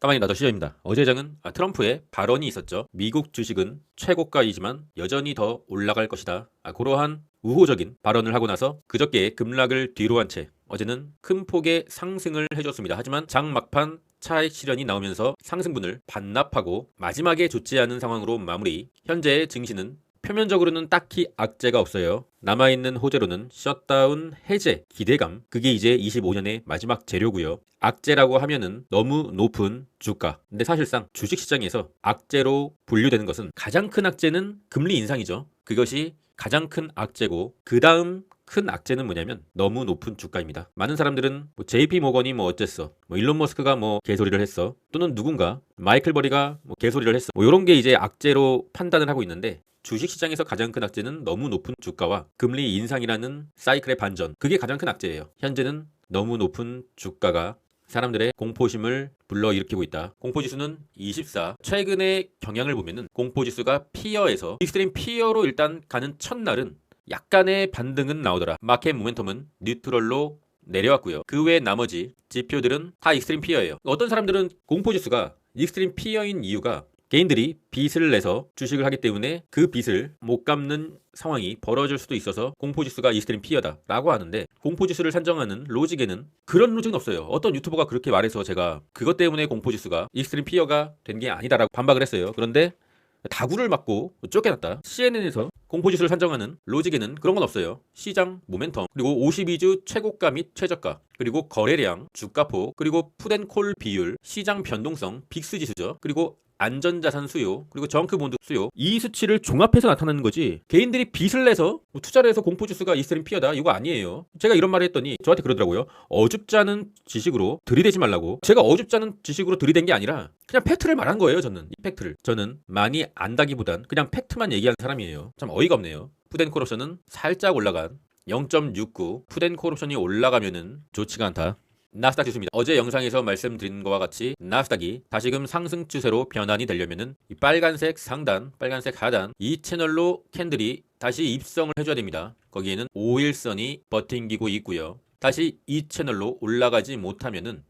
까마귀 나더 시절입니다. 어제 장은 아, 트럼프의 발언이 있었죠. 미국 주식은 최고가이지만 여전히 더 올라갈 것이다. 아, 그러한 우호적인 발언을 하고 나서 그저께 급락을 뒤로 한 채 어제는 큰 폭의 상승을 해줬습니다. 하지만 장 막판 차익 실현이 나오면서 상승분을 반납하고 마지막에 좋지 않은 상황으로 마무리. 현재의 증시는 표면적으로는 딱히 악재가 없어요. 남아있는 호재로는 셧다운 해제, 기대감, 그게 이제 25년의 마지막 재료고요. 악재라고 하면은 너무 높은 주가. 근데 사실상 주식시장에서 악재로 분류되는 것은 가장 큰 악재는 금리 인상이죠. 그것이 가장 큰 악재고 그 다음 큰 악재는 뭐냐면 너무 높은 주가입니다. 많은 사람들은 뭐 JP 모건이 뭐 어쨌어, 뭐 일론 머스크가 뭐 개소리를 했어, 또는 누군가 마이클 버리가 뭐 개소리를 했어. 뭐 이런 게 이제 악재로 판단을 하고 있는데 주식시장에서 가장 큰 악재는 너무 높은 주가와 금리 인상이라는 사이클의 반전. 그게 가장 큰 악재예요. 현재는 너무 높은 주가가 사람들의 공포심을 불러일으키고 있다. 공포지수는 24. 최근의 경향을 보면은 공포지수가 피어에서 익스트림 피어로 일단 가는 첫날은 약간의 반등은 나오더라. 마켓 모멘텀은 뉴트럴로 내려왔고요. 그 외 나머지 지표들은 다 익스트림 피어예요. 어떤 사람들은 공포지수가 익스트림 피어인 이유가 개인들이 빚을 내서 주식을 하기 때문에 그 빚을 못 갚는 상황이 벌어질 수도 있어서 공포지수가 익스트림 피어다라고 하는데 공포지수를 산정하는 로직에는 그런 로직은 없어요. 어떤 유튜버가 그렇게 말해서 제가 그것 때문에 공포지수가 익스트림 피어가 된 게 아니다라고 반박을 했어요. 그런데 다구를 맞고 쫓겨났다. CNN에서 공포지수를 산정하는 로직에는 그런 건 없어요. 시장 모멘텀, 그리고 52주 최고가 및 최저가, 그리고 거래량, 주가폭, 그리고 푸덴콜 비율, 시장 변동성, 빅스 지수죠. 그리고 안전자산 수요 그리고 정크본드 수요 이 수치를 종합해서 나타나는 거지. 개인들이 빚을 내서 뭐 투자를 해서 공포지수가 이스트림 피어다. 이거 아니에요. 제가 이런 말을 했더니 저한테 그러더라고요. 어줍잖은 지식으로 들이대지 말라고. 제가 어줍잖은 지식으로 들이댄 게 아니라 그냥 팩트를 말한 거예요 저는. 이 팩트를. 저는 많이 안다기보단 그냥 팩트만 얘기한 사람이에요. 참 어이가 없네요. 푸덴 코럽션은 살짝 올라간 0.69 푸덴 코럽션이 올라가면은 좋지가 않다 나스닥 지수입니다. 어제 영상에서 말씀드린 것과 같이 나스닥이 다시금 상승 추세로 변환이 되려면은 이 빨간색 상단, 빨간색 하단 이 채널로 캔들이 다시 입성을 해줘야 됩니다. 거기에는 5일선이 버팅기고 있고요. 다시 이 채널로 올라가지 못하면은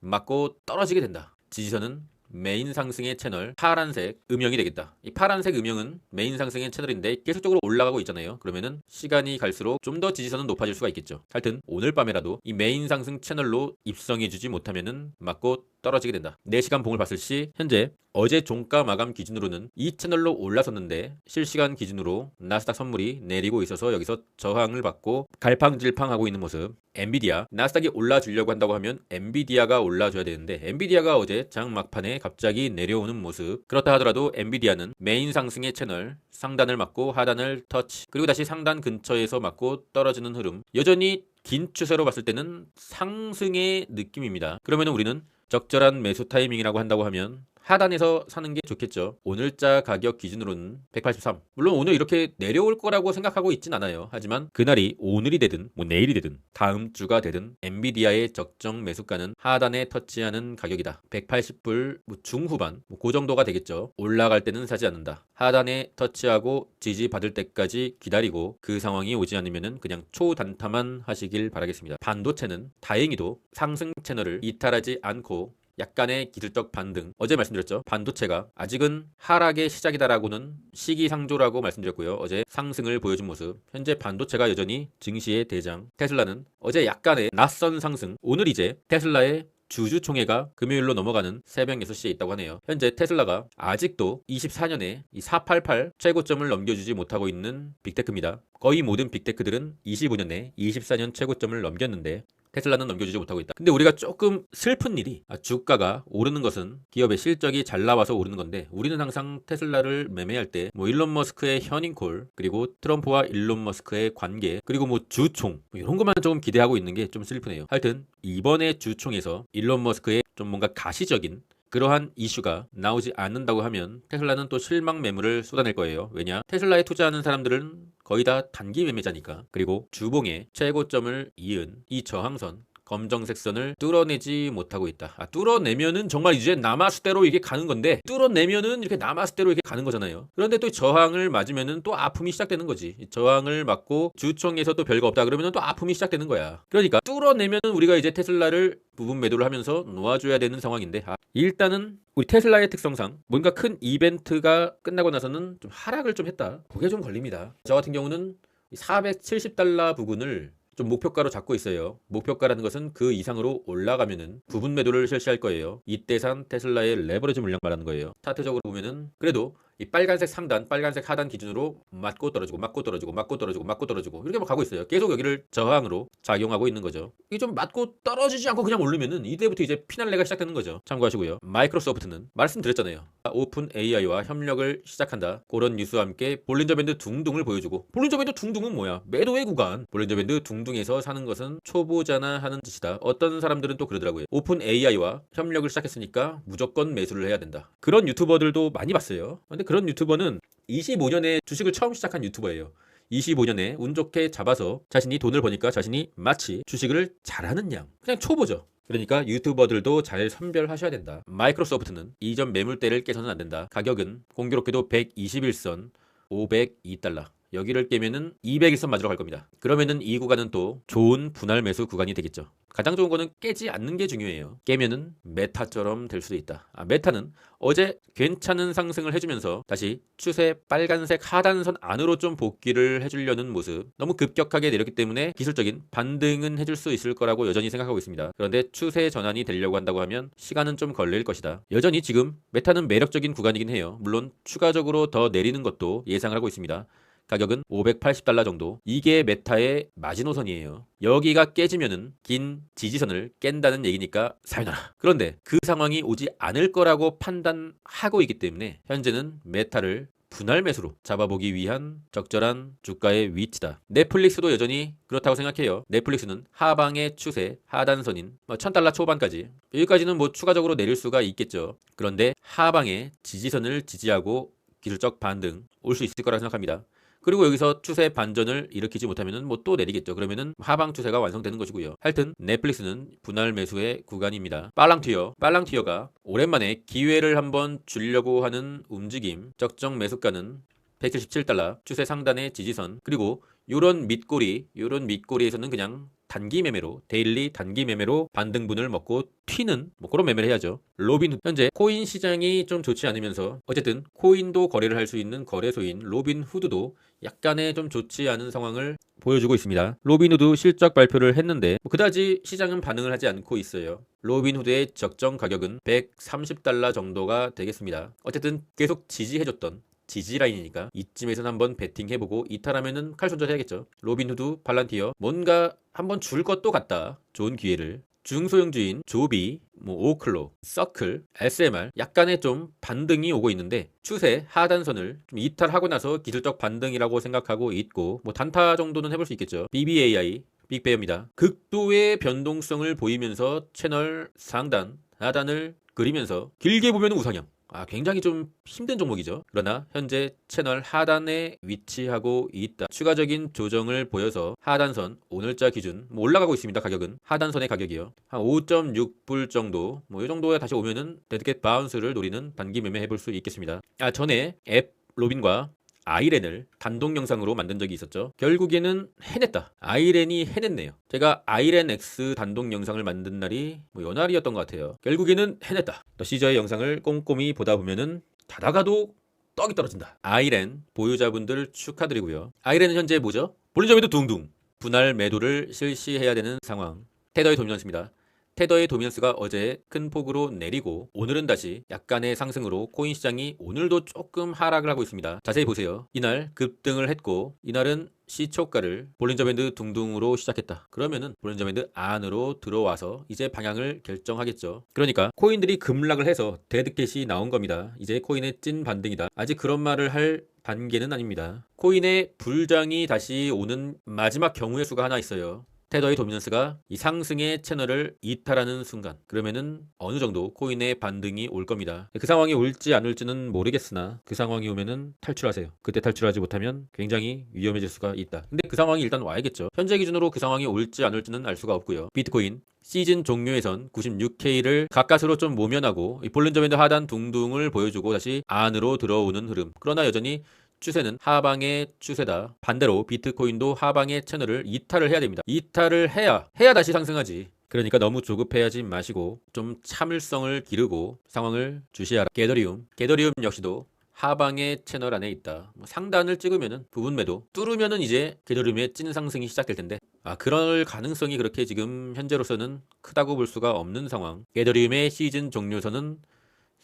맞고 떨어지게 된다. 지지선은 메인 상승의 채널 파란색 음영이 되겠다. 이 파란색 음영은 메인 상승의 채널인데 계속적으로 올라가고 있잖아요. 그러면은 시간이 갈수록 좀 더 지지선은 높아질 수가 있겠죠. 하여튼 오늘 밤에라도 이 메인 상승 채널로 입성해주지 못하면은 맞고 떨어지게 된다. 4시간 봉을 봤을 시 현재 어제 종가 마감 기준으로는 이 채널로 올라섰는데 실시간 기준으로 나스닥 선물이 내리고 있어서 여기서 저항을 받고 갈팡질팡하고 있는 모습. 엔비디아 나스닥이 올라주려고 한다고 하면 엔비디아가 올라줘야 되는데 엔비디아가 어제 장 막판에 갑자기 내려오는 모습. 그렇다 하더라도 엔비디아는 메인 상승의 채널 상단을 맞고 하단을 터치 그리고 다시 상단 근처에서 맞고 떨어지는 흐름. 여전히 긴 추세로 봤을 때는 상승의 느낌입니다. 그러면 우리는 적절한 매수 타이밍이라고 한다고 하면 하단에서 사는 게 좋겠죠. 오늘자 가격 기준으로는 183. 물론 오늘 이렇게 내려올 거라고 생각하고 있진 않아요. 하지만 그날이 오늘이 되든 뭐 내일이 되든 다음 주가 되든 엔비디아의 적정 매수가는 하단에 터치하는 가격이다. 180불 뭐 중후반 뭐 그 정도가 되겠죠. 올라갈 때는 사지 않는다. 하단에 터치하고 지지 받을 때까지 기다리고 그 상황이 오지 않으면 그냥 초단타만 하시길 바라겠습니다. 반도체는 다행히도 상승 채널을 이탈하지 않고 약간의 기술적 반등. 어제 말씀드렸죠. 반도체가 아직은 하락의 시작이다라고는 시기상조라고 말씀드렸고요. 어제 상승을 보여준 모습. 현재 반도체가 여전히 증시의 대장. 테슬라는 어제 약간의 낯선 상승. 오늘 이제 테슬라의 주주총회가 금요일로 넘어가는 새벽 6시에 있다고 하네요. 현재 테슬라가 아직도 24년에 이488 최고점을 넘겨주지 못하고 있는 빅테크입니다. 거의 모든 빅테크들은 25년에 24년 최고점을 넘겼는데 테슬라는 넘겨주지 못하고 있다. 근데 우리가 조금 슬픈 일이 아, 주가가 오르는 것은 기업의 실적이 잘 나와서 오르는 건데 우리는 항상 테슬라를 매매할 때 뭐 일론 머스크의 현인콜 그리고 트럼프와 일론 머스크의 관계 그리고 뭐 주총 뭐 이런 것만 조금 기대하고 있는 게 좀 슬프네요. 하여튼 이번에 주총에서 일론 머스크의 좀 뭔가 가시적인 그러한 이슈가 나오지 않는다고 하면 테슬라는 또 실망 매물을 쏟아낼 거예요. 왜냐? 테슬라에 투자하는 사람들은 거의 다 단기 매매자니까. 그리고 주봉의 최고점을 이은 이 저항선 검정색 선을 뚫어내지 못하고 있다. 아, 뚫어내면은 정말 이제 남아스대로 이게 가는 건데 뚫어내면은 이렇게 남아스대로 이렇게 가는 거잖아요. 그런데 또 저항을 맞으면은 또 아픔이 시작되는 거지. 저항을 맞고 주총에서 또 별거 없다 그러면은 또 아픔이 시작되는 거야. 그러니까 뚫어내면은 우리가 이제 테슬라를 부분 매도를 하면서 놓아줘야 되는 상황인데 아, 일단은 우리 테슬라의 특성상 뭔가 큰 이벤트가 끝나고 나서는 좀 하락을 좀 했다. 그게 좀 걸립니다. 저 같은 경우는 470달러 부근을 좀 목표가로 잡고 있어요. 목표가라는 것은 그 이상으로 올라가면은 부분 매도를 실시할 거예요. 이때산 테슬라의 레버리지 물량 말하는 거예요. 차트적으로 보면은 그래도 이 빨간색 상단, 빨간색 하단 기준으로 맞고 떨어지고, 맞고 떨어지고, 맞고 떨어지고, 맞고 떨어지고 이렇게 막 가고 있어요. 계속 여기를 저항으로 작용하고 있는 거죠. 이게 좀 맞고 떨어지지 않고 그냥 오르면은 이때부터 이제 피날레가 시작되는 거죠. 참고하시고요. 마이크로소프트는 말씀드렸잖아요. 오픈 AI와 협력을 시작한다. 그런 뉴스와 함께 볼린저 밴드 둥둥을 보여주고 볼린저 밴드 둥둥은 뭐야? 매도의 구간. 볼린저 밴드 둥둥에서 사는 것은 초보자나 하는 짓이다. 어떤 사람들은 또 그러더라고요. 오픈 AI와 협력을 시작했으니까 무조건 매수를 해야 된다. 그런 유튜버들도 많이 봤어요. 근데 그런 유튜버는 25년에 주식을 처음 시작한 유튜버예요. 25년에 운 좋게 잡아서 자신이 돈을 버니까 자신이 마치 주식을 잘하는 양. 그냥 초보죠. 그러니까 유튜버들도 잘 선별하셔야 된다. 마이크로소프트는 이전 매물대를 깨서는 안 된다. 가격은 공교롭게도 121선 502달러. 여기를 깨면은 200일선 맞으러 갈 겁니다. 그러면은 이 구간은 또 좋은 분할 매수 구간이 되겠죠. 가장 좋은 거는 깨지 않는 게 중요해요. 깨면은 메타처럼 될 수도 있다. 아, 메타는 어제 괜찮은 상승을 해주면서 다시 추세 빨간색 하단선 안으로 좀 복귀를 해주려는 모습. 너무 급격하게 내렸기 때문에 기술적인 반등은 해줄 수 있을 거라고 여전히 생각하고 있습니다. 그런데 추세 전환이 되려고 한다고 하면 시간은 좀 걸릴 것이다. 여전히 지금 메타는 매력적인 구간이긴 해요. 물론 추가적으로 더 내리는 것도 예상을 하고 있습니다. 가격은 580달러 정도. 이게 메타의 마지노선이에요. 여기가 깨지면은 긴 지지선을 깬다는 얘기니까 사요나라. 그런데 그 상황이 오지 않을 거라고 판단하고 있기 때문에 현재는 메타를 분할 매수로 잡아보기 위한 적절한 주가의 위치다. 넷플릭스도 여전히 그렇다고 생각해요. 넷플릭스는 하방의 추세, 하단선인 1000달러 뭐 초반까지 여기까지는 뭐 추가적으로 내릴 수가 있겠죠. 그런데 하방의 지지선을 지지하고 기술적 반등 올 수 있을 거라 생각합니다. 그리고 여기서 추세 반전을 일으키지 못하면 뭐또 내리겠죠. 그러면은 하방 추세가 완성되는 것이고요. 하여튼 넷플릭스는 분할 매수의 구간입니다. 빨랑튀어, 빨랑튀어가 오랜만에 기회를 한번 주려고 하는 움직임, 적정 매수가는 177달러, 추세 상단의 지지선, 그리고 요런 밑꼬리, 요런 밑꼬리에서는 그냥 단기 매매로 데일리 단기 매매로 반등분을 먹고 튀는 뭐 그런 매매를 해야죠. 로빈 현재 코인 시장이 좀 좋지 않으면서 어쨌든 코인도 거래를 할 수 있는 거래소인 로빈 후드도 약간의 좀 좋지 않은 상황을 보여주고 있습니다. 로빈후드 실적 발표를 했는데 뭐 그다지 시장은 반응을 하지 않고 있어요. 로빈후드의 적정 가격은 130달러 정도가 되겠습니다. 어쨌든 계속 지지해줬던 지지라인이니까 이쯤에서는 한번 베팅해보고 이탈하면은 칼 손절 해야겠죠. 로빈후드, 발란티어 뭔가 한번 줄 것도 같다. 좋은 기회를 중소형주인 조비, 뭐 오클로, 서클, SMR 약간의 좀 반등이 오고 있는데 추세 하단선을 좀 이탈하고 나서 기술적 반등이라고 생각하고 있고 뭐 단타 정도는 해볼 수 있겠죠. BBAI 빅베어입니다. 극도의 변동성을 보이면서 채널 상단, 하단을 그리면서 길게 보면 우상향 아, 굉장히 좀 힘든 종목이죠. 그러나 현재 채널 하단에 위치하고 있다. 추가적인 조정을 보여서 하단선 오늘자 기준 뭐 올라가고 있습니다. 가격은 하단선의 가격이요. 한 5.6불 정도 뭐 이 정도에 다시 오면은 데드캣 바운스를 노리는 단기 매매 해 볼 수 있겠습니다. 아 전에 앱 로빈과 아이렌을 단독 영상으로 만든 적이 있었죠. 결국에는 해냈다. 아이렌이 해냈네요. 제가 아이렌 X 단독 영상을 만든 날이 뭐 연날이었던 것 같아요. 결국에는 해냈다. 더 시저의 영상을 꼼꼼히 보다 보면은 자다가도 떡이 떨어진다. 아이렌 보유자분들 축하드리고요. 아이렌은 현재 뭐죠? 볼린저매도 둥둥 분할 매도를 실시해야 되는 상황. 테더의 도미넌스입니다. 테더의 도미넌스가 어제 큰 폭으로 내리고 오늘은 다시 약간의 상승으로 코인 시장이 오늘도 조금 하락을 하고 있습니다. 자세히 보세요. 이날 급등을 했고 이날은 시초가를 볼린저 밴드 둥둥으로 시작했다. 그러면은 볼린저 밴드 안으로 들어와서 이제 방향을 결정하겠죠. 그러니까 코인들이 급락을 해서 데드캣이 나온 겁니다. 이제 코인의 찐 반등이다. 아직 그런 말을 할 단계는 아닙니다. 코인의 불장이 다시 오는 마지막 경우의 수가 하나 있어요. 테더의 도미넌스가 이 상승의 채널을 이탈하는 순간 그러면은 어느 정도 코인의 반등이 올 겁니다. 그 상황이 올지 안 올지는 모르겠으나 그 상황이 오면은 탈출하세요. 그때 탈출하지 못하면 굉장히 위험해질 수가 있다. 근데 그 상황이 일단 와야겠죠. 현재 기준으로 그 상황이 올지 안 올지는 알 수가 없고요. 비트코인 시즌 종료에선 96K를 가까스로 좀 모면하고 이 볼륨점에도 하단 둥둥을 보여주고 다시 안으로 들어오는 흐름. 그러나 여전히 추세는 하방의 추세다. 반대로 비트코인도 하방의 채널을 이탈을 해야 됩니다. 이탈을 해야 해야 다시 상승하지. 그러니까 너무 조급해하지 마시고 좀 참을성을 기르고 상황을 주시하라. 게더리움, 게더리움 역시도 하방의 채널 안에 있다. 뭐 상단을 찍으면은 부분 매도 뚫으면은 이제 게더리움의 찐 상승이 시작될 텐데 아 그럴 가능성이 그렇게 지금 현재로서는 크다고 볼 수가 없는 상황. 게더리움의 시즌 종료선은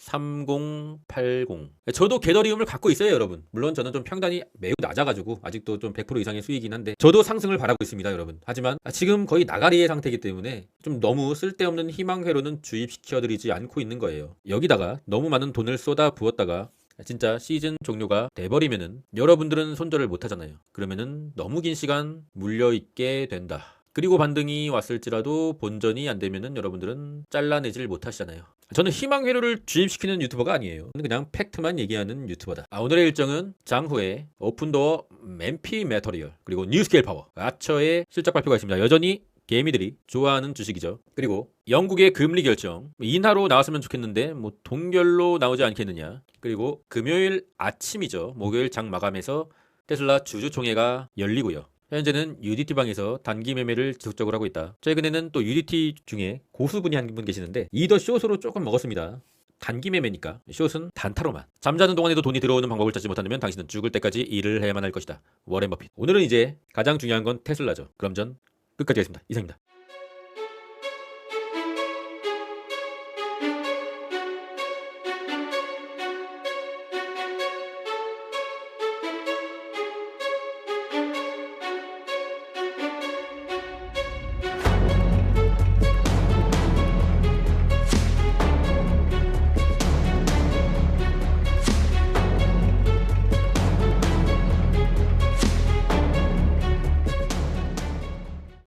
3080. 저도 게더리움을 갖고 있어요, 여러분. 물론 저는 좀 평단이 매우 낮아가지고 아직도 좀 100% 이상의 수익이긴 한데 저도 상승을 바라고 있습니다, 여러분. 하지만 지금 거의 나가리의 상태이기 때문에 좀 너무 쓸데없는 희망회로는 주입시켜드리지 않고 있는 거예요. 여기다가 너무 많은 돈을 쏟아 부었다가 진짜 시즌 종료가 돼버리면은 여러분들은 손절을 못 하잖아요. 그러면은 너무 긴 시간 물려 있게 된다. 그리고 반등이 왔을지라도 본전이 안 되면은 여러분들은 잘라내질 못하시잖아요. 저는 희망 회로를 주입시키는 유튜버가 아니에요. 그냥 팩트만 얘기하는 유튜버다. 아, 오늘의 일정은 장후에 오픈도어 맨피 메터리얼 그리고 뉴스케일 파워 아처의 실적 발표가 있습니다. 여전히 개미들이 좋아하는 주식이죠. 그리고 영국의 금리 결정 인하로 나왔으면 좋겠는데 뭐 동결로 나오지 않겠느냐. 그리고 금요일 아침이죠. 목요일 장 마감해서 테슬라 주주총회가 열리고요. 현재는 UDT 방에서 단기 매매를 지속적으로 하고 있다. 최근에는 또 UDT 중에 고수분이 한 분 계시는데 이더 숏으로 조금 먹었습니다. 단기 매매니까 숏은 단타로만 잠자는 동안에도 돈이 들어오는 방법을 찾지 못한다면 당신은 죽을 때까지 일을 해야만 할 것이다. 워렌 버핏. 오늘은 이제 가장 중요한 건 테슬라죠. 그럼 전 끝까지 하겠습니다. 이상입니다.